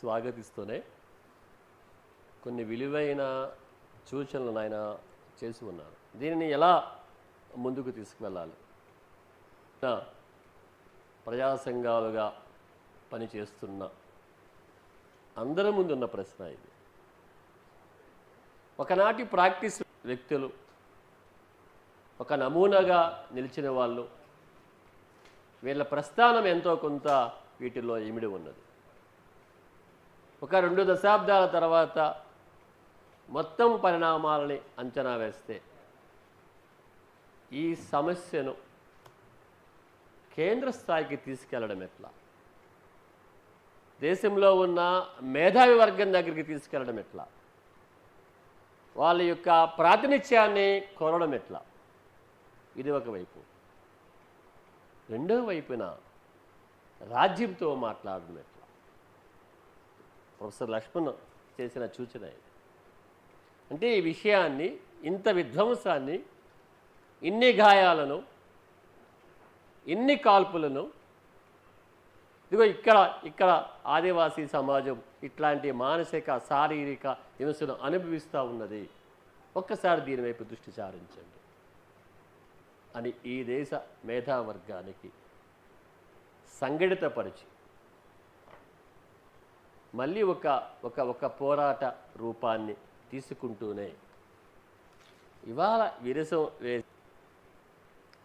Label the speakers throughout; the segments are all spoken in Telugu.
Speaker 1: స్వాగతిస్తూనే కొన్ని విలువైన సూచనలను ఆయన చేసి ఉన్నారు. దీనిని ఎలా ముందుకు తీసుకువెళ్ళాలి? నా ప్రజా సంఘాలుగా పనిచేస్తున్న అందరి ముందున్న ప్రశ్న ఇది. ఒకనాటి ప్రాక్టీస్ వ్యక్తులు ఒక నమూనాగా నిలిచిన వాళ్ళు వీళ్ళ ప్రస్థానం ఎంతో కొంత వీటిలో ఇమిడి ఉన్నది. ఒక రెండు దశాబ్దాల తర్వాత మొత్తం పరిణామాలని అంచనా వేస్తే ఈ సమస్యను కేంద్ర స్థాయికి తీసుకెళ్ళడం ఎట్లా? దేశంలో ఉన్న మేధావి వర్గం దగ్గరికి తీసుకెళ్ళడం ఎట్లా? వాళ్ళ యొక్క ప్రాతినిధ్యాన్ని కోరడం ఎట్లా? ఇది ఒకవైపు రెండో వైపున రాజ్యంతో మాట్లాడడం ఎట్లా? ప్రొఫెసర్ లక్ష్మణ్ చేసిన సూచన ఇది. అంటే ఈ విషయాన్ని ఇంత విధ్వంసాన్ని ఇన్ని గాయాలను ఇన్ని కాల్పులను ఇదిగో ఇక్కడ ఇక్కడ ఆదివాసీ సమాజం ఇట్లాంటి మానసిక శారీరక హింసను అనుభవిస్తూ ఉన్నది. ఒక్కసారి దీని వైపు దృష్టి సారించండి. అని ఈ దేశ మేధావర్గానికి సంఘటితపరిచి మళ్ళీ ఒక ఒక ఒక పోరాట రూపాన్ని తీసుకుంటూనే ఇవాళ విరసం వే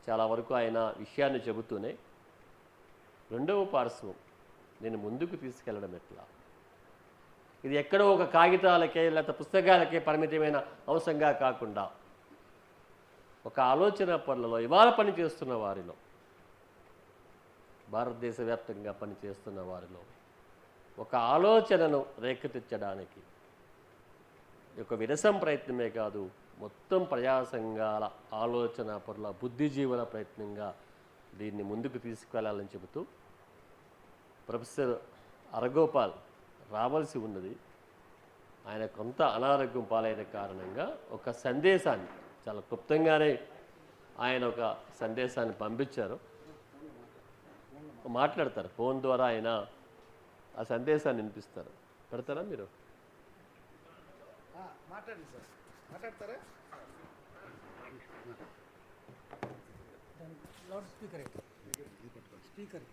Speaker 1: చాలా వరకు ఆయన విషయాన్ని చెబుతూనే రెండవ పార్శ్వం నేను ముందుకు తీసుకెళ్ళడం ఎట్లా? ఇది ఎక్కడో ఒక కాగితాలకే లేకపోతే పుస్తకాలకే పరిమితమైన అంశంగా కాకుండా ఒక ఆలోచన పనులలో ఇవాళ పనిచేస్తున్న వారిలో భారతదేశ వ్యాప్తంగా పనిచేస్తున్న వారిలో ఒక ఆలోచనను రేకెత్తించడానికి. ఒక యొక్క విరసం ప్రయత్నమే కాదు మొత్తం ప్రజాసంఘాల ఆలోచన పరుల బుద్ధిజీవుల ప్రయత్నంగా దీన్ని ముందుకు తీసుకెళ్ళాలని చెబుతూ ప్రొఫెసర్ అరగోపాల్ రావాల్సి ఉన్నది. ఆయన కొంత అనారోగ్యం పాలైన కారణంగా ఒక సందేశాన్ని చాలా క్లుప్తంగానే ఆయన ఒక సందేశాన్ని పంపించారు. మాట్లాడతారు ఫోన్ ద్వారా ఆయన ఆ సందేశాన్ని వినిపిస్తారు. పెడతారా మీరు?
Speaker 2: ఆ, మాట్లాడండి సార్. మాట్లాడతారా?
Speaker 3: Loud speaker speaker speaker speaker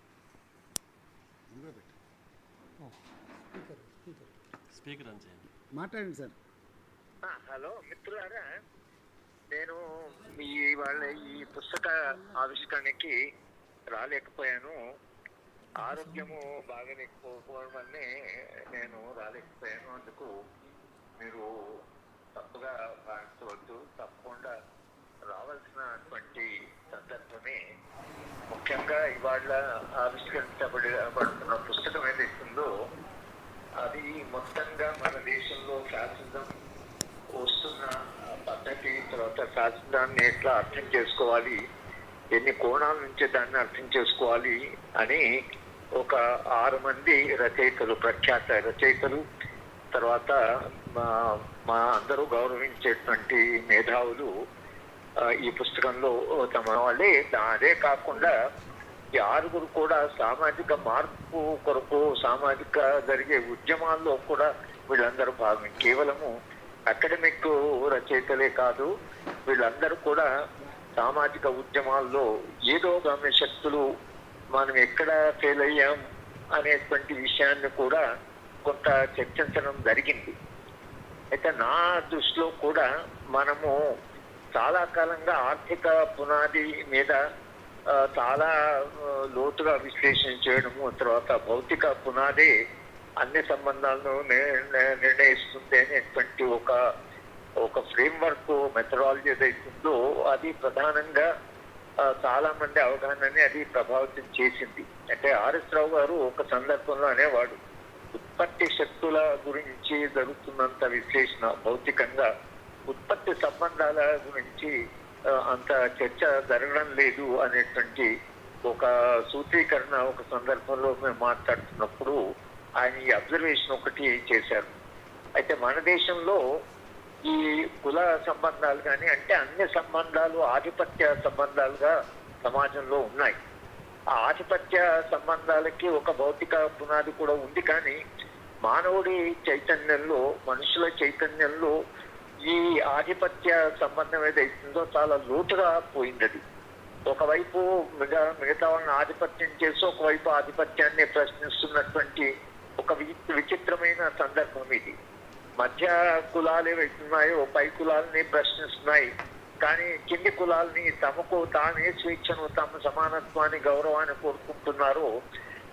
Speaker 1: speaker అని చేయండి.
Speaker 2: మాట్లాడండి సార్.
Speaker 4: ఆ, హలో మిత్రులారా నేను మీ వాళ్ళ ఈ పుస్తక ఆవిష్కరణకి రాలేకపోయాను. ఆరోగ్యము బాగాలేకపోవడం వల్లే నేను రాలేకపోయాను. అందుకు మీరు తప్పుగా భావించవద్దు. తప్పకుండా రావాల్సినటువంటి సందర్భమే ముఖ్యంగా ఇవాళ ఆవిష్కరించబడి పడుతున్న పుస్తకం ఏదైతుందో అది మొత్తంగా మన దేశంలో ఫ్యాసిజం వస్తున్న పద్ధతి తర్వాత శాస్త్రాన్ని ఎట్లా అర్థం చేసుకోవాలి ఎన్ని కోణాల నుంచి దాన్ని అర్థం చేసుకోవాలి అని ఒక ఆరు మంది రచయితలు ప్రఖ్యాత రచయితలు తర్వాత మా మా అందరూ గౌరవించేటువంటి మేధావులు ఈ పుస్తకంలో తమ వాళ్ళే. అదే కాకుండా ఈ ఆరుగురు కూడా సామాజిక మార్పు కొరకు సామాజిక జరిగే ఉద్యమాల్లో కూడా వీళ్ళందరూ భాగం. కేవలము అకాడమిక్ రచయితలే కాదు వీళ్ళందరూ కూడా సామాజిక ఉద్యమాల్లో ఏదో గమ్య శక్తులు మనం ఎక్కడ ఫెయిల్ అయ్యాం అనేటువంటి విషయాన్ని కూడా కొంత చర్చించడం జరిగింది. అయితే నా దృష్టిలో కూడా మనము చాలా కాలంగా ఆర్థిక పునాది మీద చాలా లోతుగా విశ్లేషణ చేయడము తర్వాత భౌతిక పునాది అన్ని సంబంధాలను నిర్ణయిస్తుంది అనేటువంటి ఒక ఒక ఫ్రేమ్ వర్క్ మెథడాలజీ ఏదైతుందో అది ప్రధానంగా చాలా మంది అవగాహనని అది ప్రభావితం చేసింది. అంటే ఆర్ఎస్ రావు గారు ఒక సందర్భంలో అనేవాడు ఉత్పత్తి శక్తుల గురించి జరుగుతున్నంత విశ్లేషణ భౌతికంగా ఉత్పత్తి సంబంధాల గురించి అంత చర్చ జరగడం లేదు అనేటువంటి ఒక సూత్రీకరణ ఒక సందర్భంలో మేము మాట్లాడుతున్నప్పుడు ఆయన ఈ అబ్జర్వేషన్ ఒకటి చేశారు. అయితే మన దేశంలో ఈ కుల సంబంధాలు కానీ అంటే అన్ని సంబంధాలు ఆధిపత్య సంబంధాలుగా సమాజంలో ఉన్నాయి. ఆ ఆధిపత్య సంబంధాలకి ఒక భౌతిక పునాది కూడా ఉంది కానీ మానవుడి చైతన్యంలో మనుషుల చైతన్యంలో ఈ ఆధిపత్య సంబంధం ఏదైతుందో చాలా లోతుగా పోయింది అది ఒకవైపు మిగతా మిగతా వాళ్ళని ఆధిపత్యం చేసి ఒకవైపు ఆధిపత్యాన్ని ప్రశ్నిస్తున్నటువంటి ఒక వి- విచిత్రమైన సందర్భం ఇది. మధ్య కులాలు ఏవైతున్నాయో పై కులాలని ప్రశ్నిస్తున్నాయి. కానీ కింది కులాలని తమకు తామే స్వేచ్ఛను తమ సమానత్వాన్ని గౌరవాన్ని కోరుకుంటున్నారో.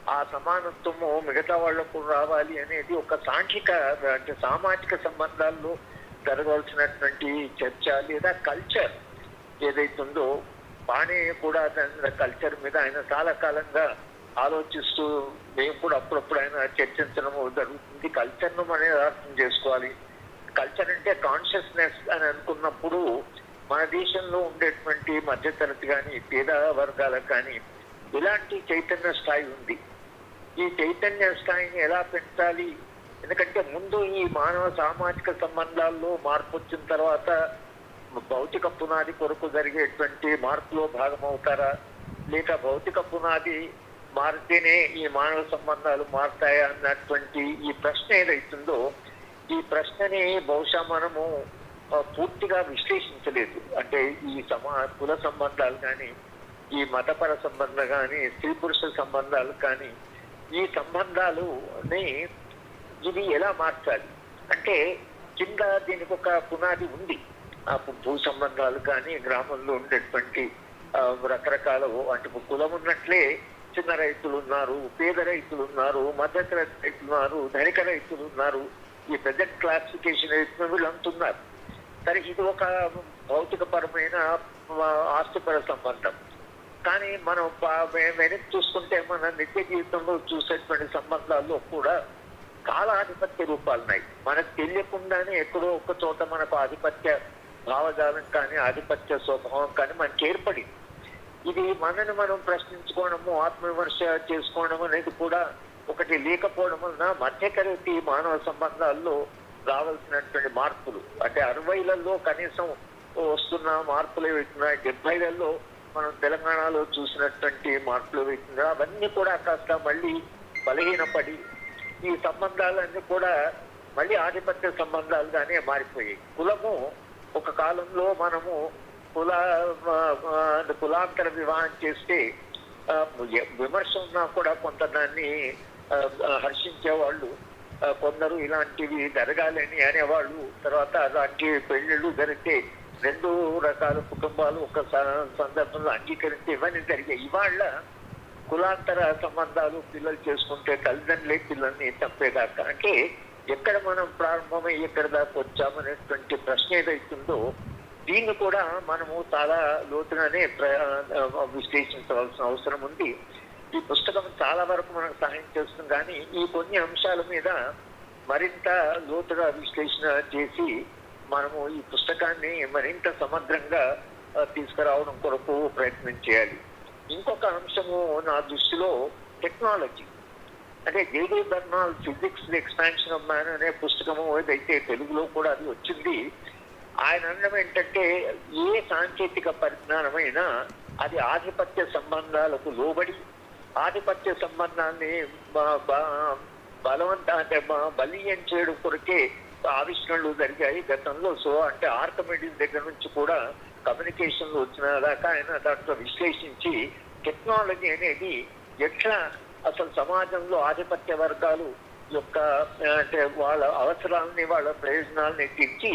Speaker 4: ఆ సమానత్వము మిగతా వాళ్ళకు రావాలి అనేది ఒక సాంఘిక అంటే సామాజిక సంబంధాల్లో జరగవలసినటువంటి చర్చ లేదా కల్చర్ ఏదైతుందో బాణే కూడా దాని కల్చర్ మీద ఆయన చాలా కాలంగా ఆలోచిస్తూ మేము కూడా అప్పుడప్పుడు ఆయన చర్చించడం జరుగుతుంది. కల్చర్ను మనం అర్థం చేసుకోవాలి? కల్చర్ అంటే కాన్షియస్నెస్ అని అనుకున్నప్పుడు మన దేశంలో ఉండేటువంటి మధ్యతరగతి కానీ పేద వర్గాలకు కానీ ఇలాంటి చైతన్య స్థాయి ఉంది. ఈ చైతన్య స్థాయిని ఎలా పెంచాలి? ఎందుకంటే ముందు ఈ మానవ సామాజిక సంబంధాల్లో మార్పు వచ్చిన తర్వాత భౌతిక పునాది కొరకు జరిగేటువంటి మార్పులో భాగమవుతారా? లేక భౌతిక పునాది మారితేనే ఈ మానవ సంబంధాలు మారుతాయా అన్నటువంటి ఈ ప్రశ్న ఏదైతుందో ఈ ప్రశ్నని బహుశా మనము పూర్తిగా విశ్లేషించలేదు. అంటే ఈ సమా కుల సంబంధాలు కానీ ఈ మతపర సంబంధం కానీ స్త్రీ పురుష సంబంధాలు కానీ ఈ సంబంధాలుని ఇది ఎలా మార్చాలి? అంటే కింద దీనికి ఒక పునాది ఉంది. ఆ భూ- సంబంధాలు కానీ గ్రామంలో ఉండేటువంటి రకరకాల అంటే కులం ఉన్నట్లే చిన్న రైతులు ఉన్నారు పేద రైతులు ఉన్నారు మధ్యతర రైతులు ఉన్నారు ధనిక రైతులు ఉన్నారు. ఈ ప్రజెంట్ క్లాసిఫికేషన్ రైతులు అంటున్నారు. సరే ఇది ఒక భౌతిక పరమైన ఆస్తిపర సంబంధం. కానీ మనం వెనక్కి చూసుకుంటే మన నిత్య జీవితంలో చూసేటువంటి సంబంధాల్లో కూడా కాలాధిపత్య రూపాలు ఉన్నాయి. మనకు తెలియకుండానే ఎక్కడో ఒక చోట మనకు ఆధిపత్య భావజాలం కానీ ఆధిపత్య స్వభావం కానీ మనకి ఏర్పడింది. ఇది మనని మనం ప్రశ్నించుకోవడము ఆత్మవిమర్శ చేసుకోవడము అనేది కూడా ఒకటి. లేకపోవడం వలన మధ్యతరగతి మానవ సంబంధాల్లో రావాల్సినటువంటి మార్పులు. అంటే అరవైలలో కనీసం వస్తున్న మార్పులు ఏవైతున్నాయి డెబ్బైలలో మనం తెలంగాణలో చూసినటువంటి మార్పులు ఏవైతున్నాయి అవన్నీ కూడా కాస్త మళ్ళీ బలహీనపడి ఈ సంబంధాలన్నీ కూడా మళ్ళీ ఆధిపత్య సంబంధాలుగానే మారిపోయాయి. కులము ఒక కాలంలో మనము కుల కులాంతర వివాహం చేస్తే విమర్శ ఉన్నా కూడా కొంత దాన్ని హర్షించేవాళ్ళు కొందరు ఇలాంటివి జరగాలని అనేవాళ్ళు తర్వాత అలాంటి పెళ్ళిళ్ళు జరిగితే రెండు రకాల కుటుంబాలు ఒక స- సందర్భంలో అంగీకరిస్తే ఇవన్నీ జరిగాయి. ఇవాళ కులాంతర సంబంధాలు పిల్లలు చేసుకుంటే తల్లిదండ్రులే పిల్లల్ని తప్పేదాకా. అంటే ఎక్కడ మనం ప్రారంభమై ఎక్కడ దాకా వచ్చామనేటువంటి ప్రశ్న ఏదైతుందో దీన్ని కూడా మనము చాలా లోతుగానే ప్ర- విశ్లేషించవలసిన అవసరం ఉంది. ఈ పుస్తకం చాలా వరకు మనకు సహాయం చేస్తుంది. కానీ ఈ కొన్ని అంశాల మీద మరింత లోతుగా విశ్లేషణ చేసి మనము ఈ పుస్తకాన్ని మరింత సమగ్రంగా తీసుకురావడం కొరకు ప్రయత్నం చేయాలి. ఇంకొక అంశము నా దృష్టిలో టెక్నాలజీ. అంటే J D Bernal physics expansion of man అనే పుస్తకము ఏదైతే తెలుగులో కూడా అది వచ్చింది ఆయన అనడం ఏంటంటే ఏ సాంకేతిక పరిజ్ఞానమైనా అది ఆధిపత్య సంబంధాలకు లోబడి ఆధిపత్య సంబంధాన్ని బలవంత అంటే బ- బలీయం చేయడం కొరకే ఆవిష్కరణలు జరిగాయి గతంలో. సో అంటే ఆర్థమెటిక్స్ దగ్గర నుంచి కూడా కమ్యూనికేషన్లు వచ్చిన దాకా ఆయన దాంట్లో విశ్లేషించి టెక్నాలజీ అనేది ఎట్లా అసలు సమాజంలో ఆధిపత్య వర్గాలు యొక్క అంటే వాళ్ళ అవసరాలని వాళ్ళ ప్రయోజనాలని తీర్చి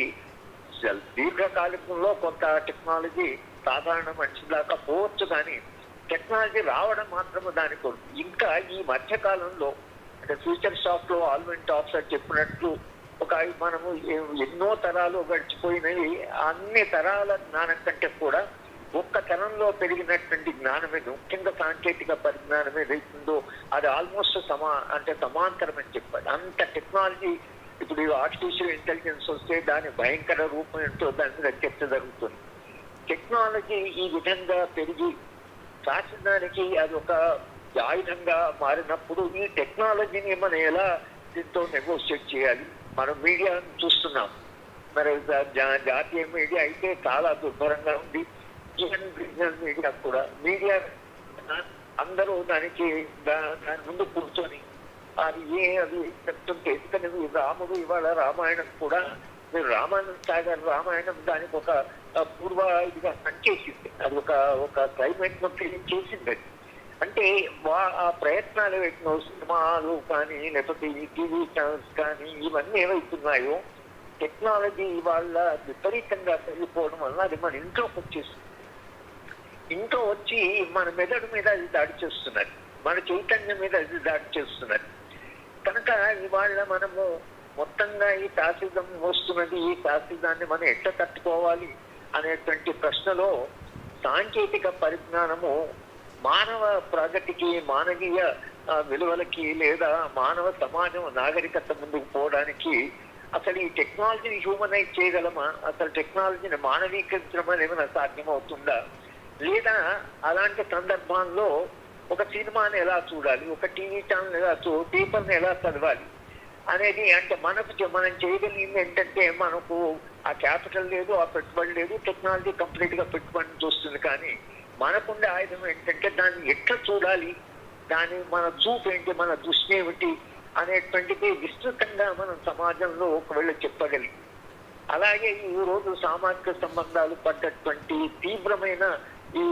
Speaker 4: దీర్ఘకాలికంలో కొంత టెక్నాలజీ సాధారణ మనిషి దాకా పోవచ్చు కానీ టెక్నాలజీ రావడం మాత్రమే దాని కొరకు. ఇంకా ఈ మధ్య కాలంలో అంటే ఫ్యూచర్ షాప్లో ఆల్మెంట్ ఆఫీసర్ చెప్పినట్లు ఒక మనము ఎన్నో తరాలు గడిచిపోయినవి. అన్ని తరాల జ్ఞానం కంటే కూడా ఒక్క తరంలో పెరిగినటువంటి జ్ఞానమే ముఖ్యంగా సాంకేతిక పరిజ్ఞానం ఏదైతుందో అది ఆల్మోస్ట్ సమా అంటే సమాంతరం అని చెప్పాలి. అంత టెక్నాలజీ ఇప్పుడు ఆర్టిఫిషియల్ ఇంటెలిజెన్స్ వస్తే దాని భయంకర రూపం ఏంటో దాని మీద చర్చ జరుగుతుంది. టెక్నాలజీ ఈ విధంగా పెరిగి శాసనానికి అది ఒక ఆయుధంగా మారినప్పుడు ఈ టెక్నాలజీని మనం ఎలా దీంతో నెగోషియేట్ చేయాలి? మనం మీడియాను చూస్తున్నాం. మరి జా- జాతీయ మీడియా అయితే చాలా దుర్భరంగా ఉంది. ఈవెన్ రీజనల్ మీడియా కూడా. మీడియా అందరూ దానికి దాని ముందు కూర్చొని అది ఏ అది చెప్తుంటే ఎందుకంటే రాముడు ఇవాళ రామాయణం కూడా మీరు రామాయణం సాగర్ రామాయణం దానికి ఒక పూర్వ ఇదిగా పనిచేసింది. అది ఒక ఒక క్లైమేట్ను ఫీలింగ్ చేసింది. అది అంటే వా- ఆ ప్రయత్నాలు ఏవైతున్నాయో సినిమాలు కానీ లేకపోతే ఈ టీవీ ఛానల్స్ కానీ ఇవన్నీ ఏవైతున్నాయో టెక్నాలజీ వాళ్ళ విపరీతంగా పెరిగిపోవడం వల్ల అది మన ఇంట్లోకి వచ్చేస్తుంది ఇంట్లో వచ్చి మన మెదడు మీద అది దాడి చేస్తున్నారు మన చైతన్యం మీద అది దాడి చేస్తున్నారు కనుక ఇవాళ మనము మొత్తంగా ఈ ఫ్యాసిజం వస్తున్నది ఈ ఫ్యాసిజాన్ని మనం ఎట్లా తట్టుకోవాలి అనేటువంటి ప్రశ్నలో సాంకేతిక పరిజ్ఞానము మానవ ప్రగతికి మానవీయ విలువలకి లేదా మానవ సమాజం నాగరికత ముందుకు పోవడానికి అసలు ఈ టెక్నాలజీని హ్యూమనైజ్ చేయగలమా? అసలు టెక్నాలజీని మానవీకరించడం అనేది ఏమైనా సాధ్యమవుతుందా? లేదా అలాంటి సందర్భాల్లో ఒక సినిమాని ఎలా చూడాలి? ఒక టీవీ ఛానల్ ఎలా చూ పేపర్ని ఎలా చదవాలి? అనేది అంటే మనకు మనం చేయగలిగింది ఏంటంటే మనకు ఆ క్యాపిటల్ లేదు ఆ పెట్టుబడి లేదు టెక్నాలజీ కంప్లీట్గా పెట్టుబడిని చూస్తుంది. కానీ మనకుండే ఆయుధం ఏంటంటే దాన్ని ఎట్లా చూడాలి? దాని మన చూపు ఏంటి? మన దృష్టి ఏమిటి? అనేటువంటిది విస్తృతంగా మనం సమాజంలో ఒకవేళ చెప్పగలిగి అలాగే ఈ రోజు సామాజిక సంబంధాలు పడ్డటువంటి తీవ్రమైన ఈ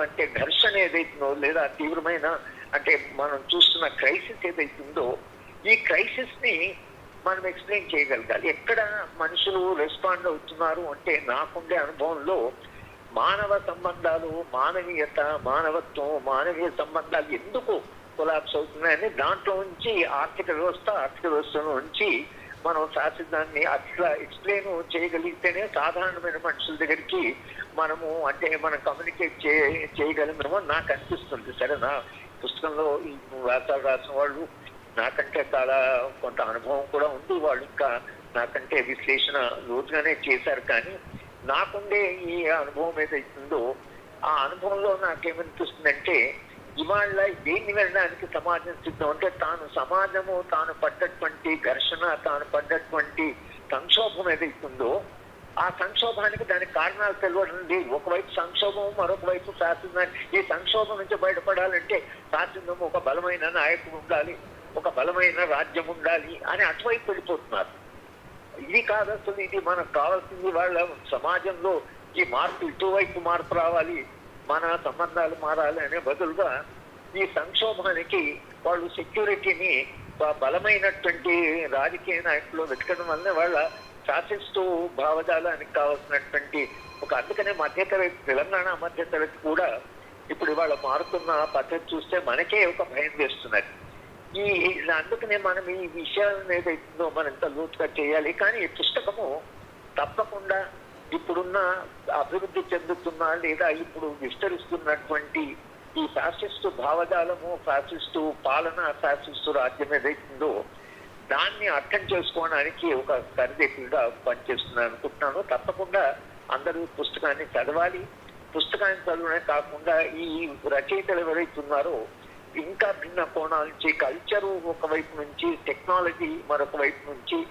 Speaker 4: అంటే ఘర్షణ ఏదైతుందో లేదా తీవ్రమైన అంటే మనం చూస్తున్న క్రైసిస్ ఏదైతుందో ఈ క్రైసిస్ని మనం ఎక్స్ప్లెయిన్ చేయగలగాలి. ఎక్కడ మనుషులు రెస్పాండ్ అవుతున్నారు అంటే నాకుండే అనుభవంలో మానవ సంబంధాలు మానవీయత మానవత్వం మానవీయ సంబంధాలు ఎందుకు కొలాప్స్ అవుతున్నాయని దాంట్లో నుంచి ఆర్థిక వ్యవస్థ ఆర్థిక వ్యవస్థలో నుంచి మనం శాస్త్రాన్ని అట్లా ఎక్స్ప్లెయిన్ చేయగలిగితేనే సాధారణమైన మనుషుల దగ్గరికి మనము అంటే మనం కమ్యూనికేట్ చే చేయగలమేమో నాకు అనిపిస్తుంది. సరే నా పుస్తకంలో ఈ వ్యాసాలు రాసిన వాళ్ళు నాకంటే చాలా కొంత అనుభవం కూడా ఉంది. వాళ్ళు ఇంకా నాకంటే విశ్లేషణ లోతుగానే చేశారు. కానీ నాకుండే ఈ అనుభవం ఏదైతుందో ఆ అనుభవంలో నాకేమనిపిస్తుందంటే ఇవాళ దేన్ని వెళ్ళడానికి సమాజం సిద్ధం? అంటే తాను సమాజము తాను పడ్డటువంటి ఘర్షణ తాను పడ్డటువంటి సంక్షోభం ఏదైతుందో ఆ సంక్షోభానికి దానికి కారణాలు తెలియడం ఒకవైపు సంక్షోభం మరొక వైపు శాసనం ఈ సంక్షోభం నుంచి బయటపడాలంటే శాస్త్రం ఒక బలమైన నాయకుడు ఉండాలి ఒక బలమైన రాజ్యం ఉండాలి అని అటువైపు వెళ్ళిపోతున్నారు. ఇది కాదు అసలు ఇది మనకు కావాల్సింది వాళ్ళ సమాజంలో ఈ మార్పు ఇటువైపు మార్పు రావాలి. మన సంబంధాలు మారాలి అనే బదులుగా ఈ సంక్షోభానికి వాళ్ళు సెక్యూరిటీని బలమైనటువంటి రాజకీయ నాయకులు వెతకడం వల్ల వాళ్ళ శాసిస్తూ భావజాలానికి కావాల్సినటువంటి ఒక అందుకనే మధ్యతరగతి తెలంగాణ మధ్యతరగతి కూడా ఇప్పుడు ఇవాళ మారుతున్న పద్ధతి చూస్తే మనకే ఒక భయం వేస్తున్నది. ఈ ఈ- అందుకనే మనం ఈ విషయాలను ఏదైతుందో మనం ఇంత లోతుగా చేయాలి. కానీ ఈ పుస్తకము తప్పకుండా ఇప్పుడున్న అభివృద్ధి చెందుతున్న లేదా ఇప్పుడు విస్తరిస్తున్నటువంటి ఈ ఫ్యాసిస్టు భావజాలము ఫ్యాసిస్టు పాలన ఫ్యాసిస్టు రాజ్యం ఏదైతుందో దాన్ని అర్థం చేసుకోవడానికి ఒక సరిదిగా పనిచేస్తున్నాను అనుకుంటున్నాను. తప్పకుండా అందరూ పుస్తకాన్ని చదవాలి. పుస్తకాన్ని చదవడమే కాకుండా ఈ రచయితలు ఎవరైతే ఉన్నారో ఇంకా భిన్న కోణాల నుంచి కల్చరు ఒకవైపు నుంచి టెక్నాలజీ మరొక వైపు నుంచి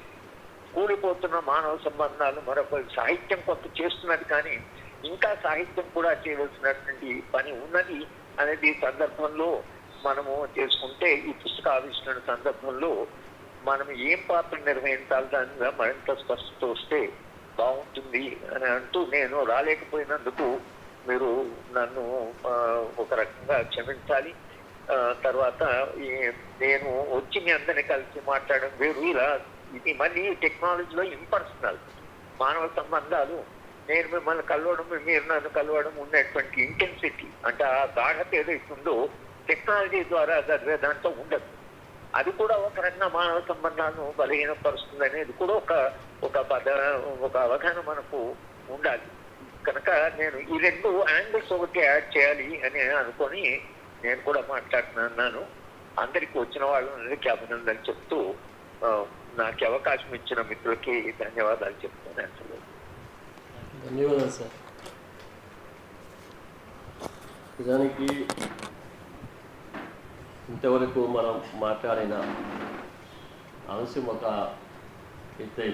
Speaker 4: కూలిపోతున్న మానవ సంబంధాలు మరొక సాహిత్యం కొంత చేస్తున్నది కానీ ఇంకా సాహిత్యం కూడా చేయవలసినటువంటి పని ఉన్నది అనేది సందర్భంలో మనము చేసుకుంటే ఈ పుస్తక ఆవిష్కరణ సందర్భంలో మనం ఏం పాత్ర నిర్వహించాలి దాని మీద మరింత స్పష్టత వస్తే బాగుంటుంది అని అంటూ నేను రాలేకపోయినందుకు మీరు నన్ను ఒక రకంగా క్షమించాలి. తర్వాత నేను వచ్చి మీ అందరిని కలిసి మాట్లాడడం వేరు. ఇలా ఇది మళ్ళీ టెక్నాలజీలో ఇంపర్సనల్. మానవ సంబంధాలు. నేను మిమ్మల్ని కలవడం మీరు నన్ను కలవడం ఉండేటువంటి ఇంటెన్సిటీ అంటే ఆ గాఢత ఏదైతుందో టెక్నాలజీ ద్వారా చదివే దాంట్లో ఉండదు. అది కూడా ఒక రకంగా మానవ సంబంధాలను బలహీనపరుస్తుంది అనేది కూడా ఒక ఒక పద ఒక అవగాహన మనకు ఉండాలి. కనుక నేను ఈ రెండు యాంగిల్స్ ఒకటి యాడ్ చేయాలి అని అనుకొని నేను కూడా మాట్లాడుతున్నాను. అందరికి వచ్చిన వాళ్ళందరికీ అభినందనలు చెప్తూ నాకు అవకాశం ఇచ్చిన మిత్రులకి ధన్యవాదాలు చెప్తాను అసలు.
Speaker 1: ధన్యవాదాలు సార్. నిజానికి ఇంతవరకు మనం మాట్లాడిన అంశం ఒక ఎత్తు